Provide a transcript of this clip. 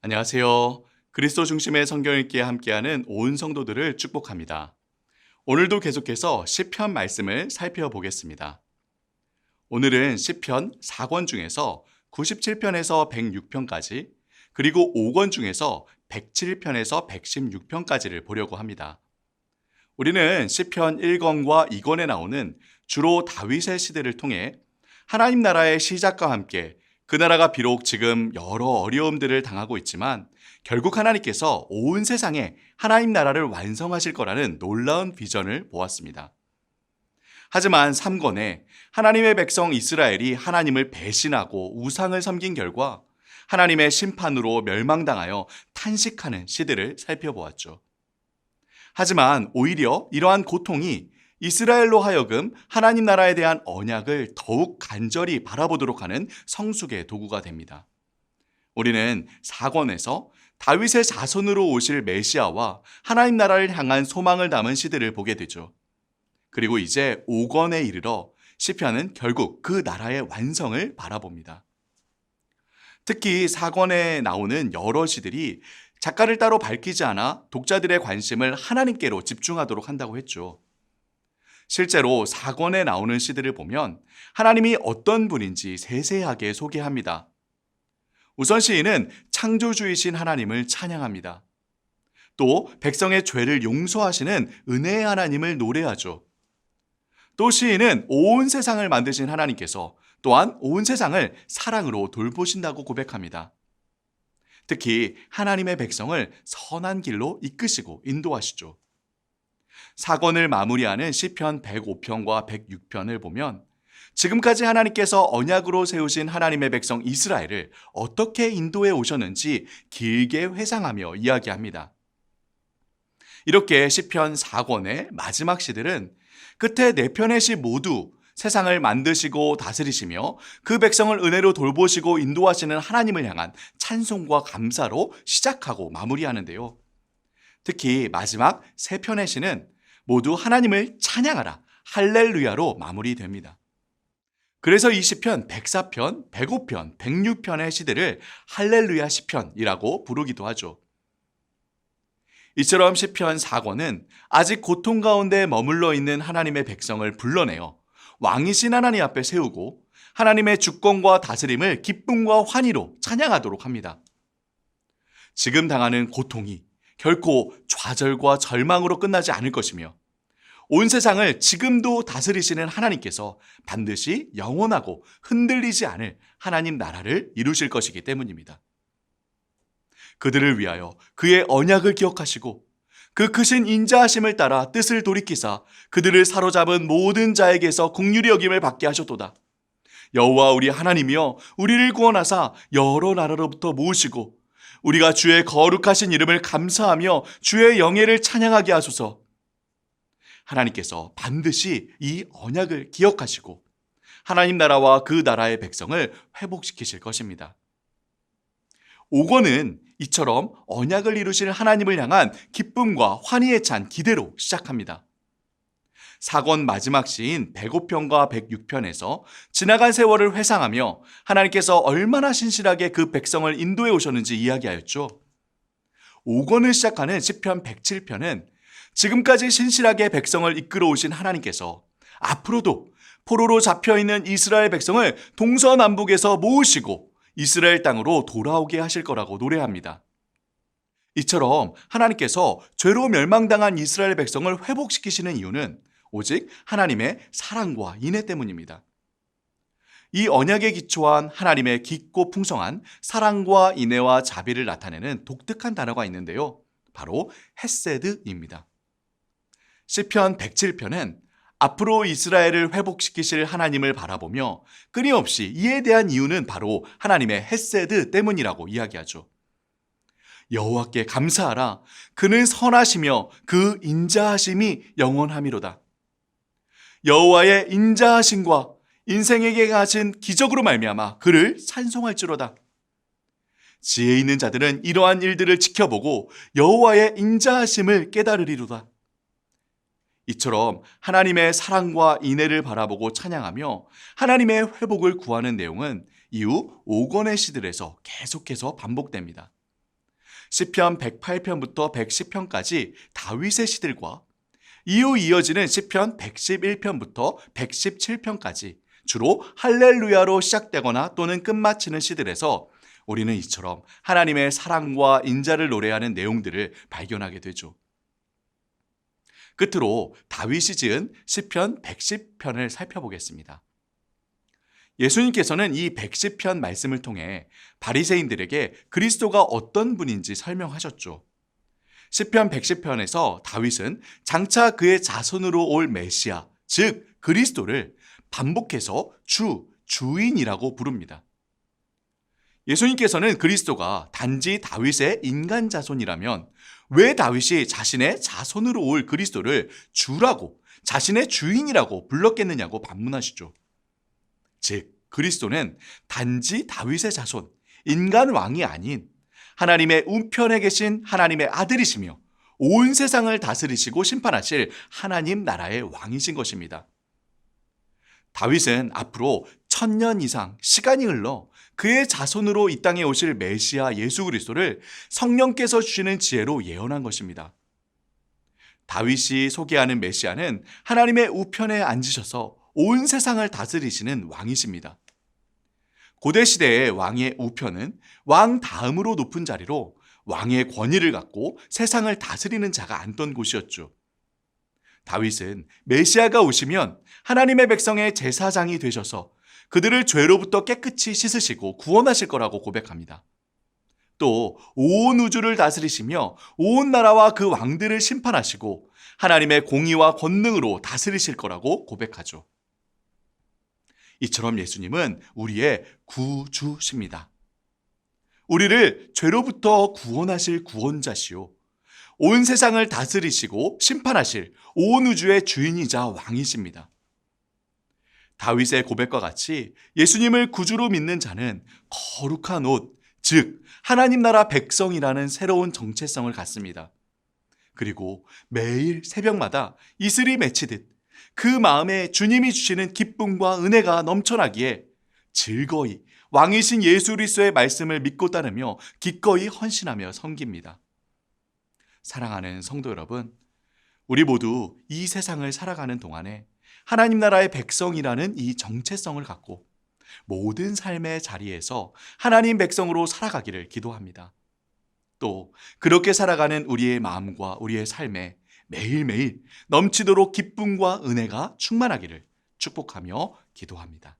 안녕하세요. 그리스도 중심의 성경 읽기에 함께하는 온 성도들을 축복합니다. 오늘도 계속해서 시편 말씀을 살펴보겠습니다. 오늘은 시편 4권 중에서 97편에서 106편까지 그리고 5권 중에서 107편에서 116편까지를 보려고 합니다. 우리는 시편 1권과 2권에 나오는 주로 다윗의 시대를 통해 하나님 나라의 시작과 함께 그 나라가 비록 지금 여러 어려움들을 당하고 있지만 결국 하나님께서 온 세상에 하나님 나라를 완성하실 거라는 놀라운 비전을 보았습니다. 하지만 3권에 하나님의 백성 이스라엘이 하나님을 배신하고 우상을 섬긴 결과 하나님의 심판으로 멸망당하여 탄식하는 시대를 살펴보았죠. 하지만 오히려 이러한 고통이 이스라엘로 하여금 하나님 나라에 대한 언약을 더욱 간절히 바라보도록 하는 성숙의 도구가 됩니다. 우리는 4권에서 다윗의 자손으로 오실 메시아와 하나님 나라를 향한 소망을 담은 시대를 보게 되죠. 그리고 이제 5권에 이르러 시편은 결국 그 나라의 완성을 바라봅니다. 특히 4권에 나오는 여러 시들이 작가를 따로 밝히지 않아 독자들의 관심을 하나님께로 집중하도록 한다고 했죠. 실제로 4권에 나오는 시들을 보면 하나님이 어떤 분인지 세세하게 소개합니다. 우선 시인은 창조주이신 하나님을 찬양합니다. 또 백성의 죄를 용서하시는 은혜의 하나님을 노래하죠. 또 시인은 온 세상을 만드신 하나님께서 또한 온 세상을 사랑으로 돌보신다고 고백합니다. 특히 하나님의 백성을 선한 길로 이끄시고 인도하시죠. 사건을 마무리하는 시편 105편과 106편을 보면 지금까지 하나님께서 언약으로 세우신 하나님의 백성 이스라엘을 어떻게 인도해 오셨는지 길게 회상하며 이야기합니다. 이렇게 시편 4권의 마지막 시들은 끝에 네 편의 시 모두 세상을 만드시고 다스리시며 그 백성을 은혜로 돌보시고 인도하시는 하나님을 향한 찬송과 감사로 시작하고 마무리하는데요. 특히 마지막 세 편의 시는 모두 하나님을 찬양하라 할렐루야로 마무리됩니다. 그래서 이 시편 104편, 105편, 106편의 시대를 할렐루야 시편이라고 부르기도 하죠. 이처럼 시편 4권은 아직 고통 가운데 머물러 있는 하나님의 백성을 불러내어 왕이신 하나님 앞에 세우고 하나님의 주권과 다스림을 기쁨과 환희로 찬양하도록 합니다. 지금 당하는 고통이 결코 좌절과 절망으로 끝나지 않을 것이며 온 세상을 지금도 다스리시는 하나님께서 반드시 영원하고 흔들리지 않을 하나님 나라를 이루실 것이기 때문입니다. 그들을 위하여 그의 언약을 기억하시고 그 크신 인자하심을 따라 뜻을 돌이키사 그들을 사로잡은 모든 자에게서 국률이 여김을 받게 하셨도다. 여호와 우리 하나님이여 우리를 구원하사 여러 나라로부터 모으시고 우리가 주의 거룩하신 이름을 감사하며 주의 영예를 찬양하게 하소서. 하나님께서 반드시 이 언약을 기억하시고 하나님 나라와 그 나라의 백성을 회복시키실 것입니다. 5권은 이처럼 언약을 이루실 하나님을 향한 기쁨과 환희에 찬 기대로 시작합니다. 4권 마지막 시인 105편과 106편에서 지나간 세월을 회상하며 하나님께서 얼마나 신실하게 그 백성을 인도해 오셨는지 이야기하였죠. 5권을 시작하는 시편 107편은 지금까지 신실하게 백성을 이끌어 오신 하나님께서 앞으로도 포로로 잡혀 있는 이스라엘 백성을 동서남북에서 모으시고 이스라엘 땅으로 돌아오게 하실 거라고 노래합니다. 이처럼 하나님께서 죄로 멸망당한 이스라엘 백성을 회복시키시는 이유는 오직 하나님의 사랑과 인애 때문입니다. 이 언약에 기초한 하나님의 깊고 풍성한 사랑과 인애와 자비를 나타내는 독특한 단어가 있는데요. 바로 헤세드입니다. 시편 107편은 앞으로 이스라엘을 회복시키실 하나님을 바라보며 끊임없이 이에 대한 이유는 바로 하나님의 헤세드 때문이라고 이야기하죠. 여호와께 감사하라. 그는 선하시며 그 인자하심이 영원함이로다. 여호와의 인자하심과 인생에게 가진 기적으로 말미암아 그를 찬송할지로다. 지혜 있는 자들은 이러한 일들을 지켜보고 여호와의 인자하심을 깨달으리로다. 이처럼 하나님의 사랑과 인애를 바라보고 찬양하며 하나님의 회복을 구하는 내용은 이후 5권의 시들에서 계속해서 반복됩니다. 시편 108편부터 110편까지 다윗의 시들과 이후 이어지는 시편 111편부터 117편까지 주로 할렐루야로 시작되거나 또는 끝마치는 시들에서 우리는 이처럼 하나님의 사랑과 인자를 노래하는 내용들을 발견하게 되죠. 끝으로 다윗이 지은 시편 110편을 살펴보겠습니다. 예수님께서는 이 110편 말씀을 통해 바리새인들에게 그리스도가 어떤 분인지 설명하셨죠. 시편 110편에서 다윗은 장차 그의 자손으로 올 메시아, 즉 그리스도를 반복해서 주, 주인이라고 부릅니다. 예수님께서는 그리스도가 단지 다윗의 인간 자손이라면 왜 다윗이 자신의 자손으로 올 그리스도를 주라고 자신의 주인이라고 불렀겠느냐고 반문하시죠. 즉, 그리스도는 단지 다윗의 자손, 인간 왕이 아닌 하나님의 우편에 계신 하나님의 아들이시며 온 세상을 다스리시고 심판하실 하나님 나라의 왕이신 것입니다. 다윗은 앞으로 천년 이상 시간이 흘러 그의 자손으로 이 땅에 오실 메시아 예수 그리스도를 성령께서 주시는 지혜로 예언한 것입니다. 다윗이 소개하는 메시아는 하나님의 우편에 앉으셔서 온 세상을 다스리시는 왕이십니다. 고대 시대의 왕의 우편은 왕 다음으로 높은 자리로 왕의 권위를 갖고 세상을 다스리는 자가 앉던 곳이었죠. 다윗은 메시아가 오시면 하나님의 백성의 제사장이 되셔서 그들을 죄로부터 깨끗이 씻으시고 구원하실 거라고 고백합니다. 또 온 우주를 다스리시며 온 나라와 그 왕들을 심판하시고 하나님의 공의와 권능으로 다스리실 거라고 고백하죠. 이처럼 예수님은 우리의 구주십니다. 우리를 죄로부터 구원하실 구원자시오. 온 세상을 다스리시고 심판하실 온 우주의 주인이자 왕이십니다. 다윗의 고백과 같이 예수님을 구주로 믿는 자는 거룩한 옷, 즉 하나님 나라 백성이라는 새로운 정체성을 갖습니다. 그리고 매일 새벽마다 이슬이 맺히듯 그 마음에 주님이 주시는 기쁨과 은혜가 넘쳐나기에 즐거이 왕이신 예수 그리스도의 말씀을 믿고 따르며 기꺼이 헌신하며 섬깁니다. 사랑하는 성도 여러분, 우리 모두 이 세상을 살아가는 동안에 하나님 나라의 백성이라는 이 정체성을 갖고 모든 삶의 자리에서 하나님 백성으로 살아가기를 기도합니다. 또 그렇게 살아가는 우리의 마음과 우리의 삶에 매일매일 넘치도록 기쁨과 은혜가 충만하기를 축복하며 기도합니다.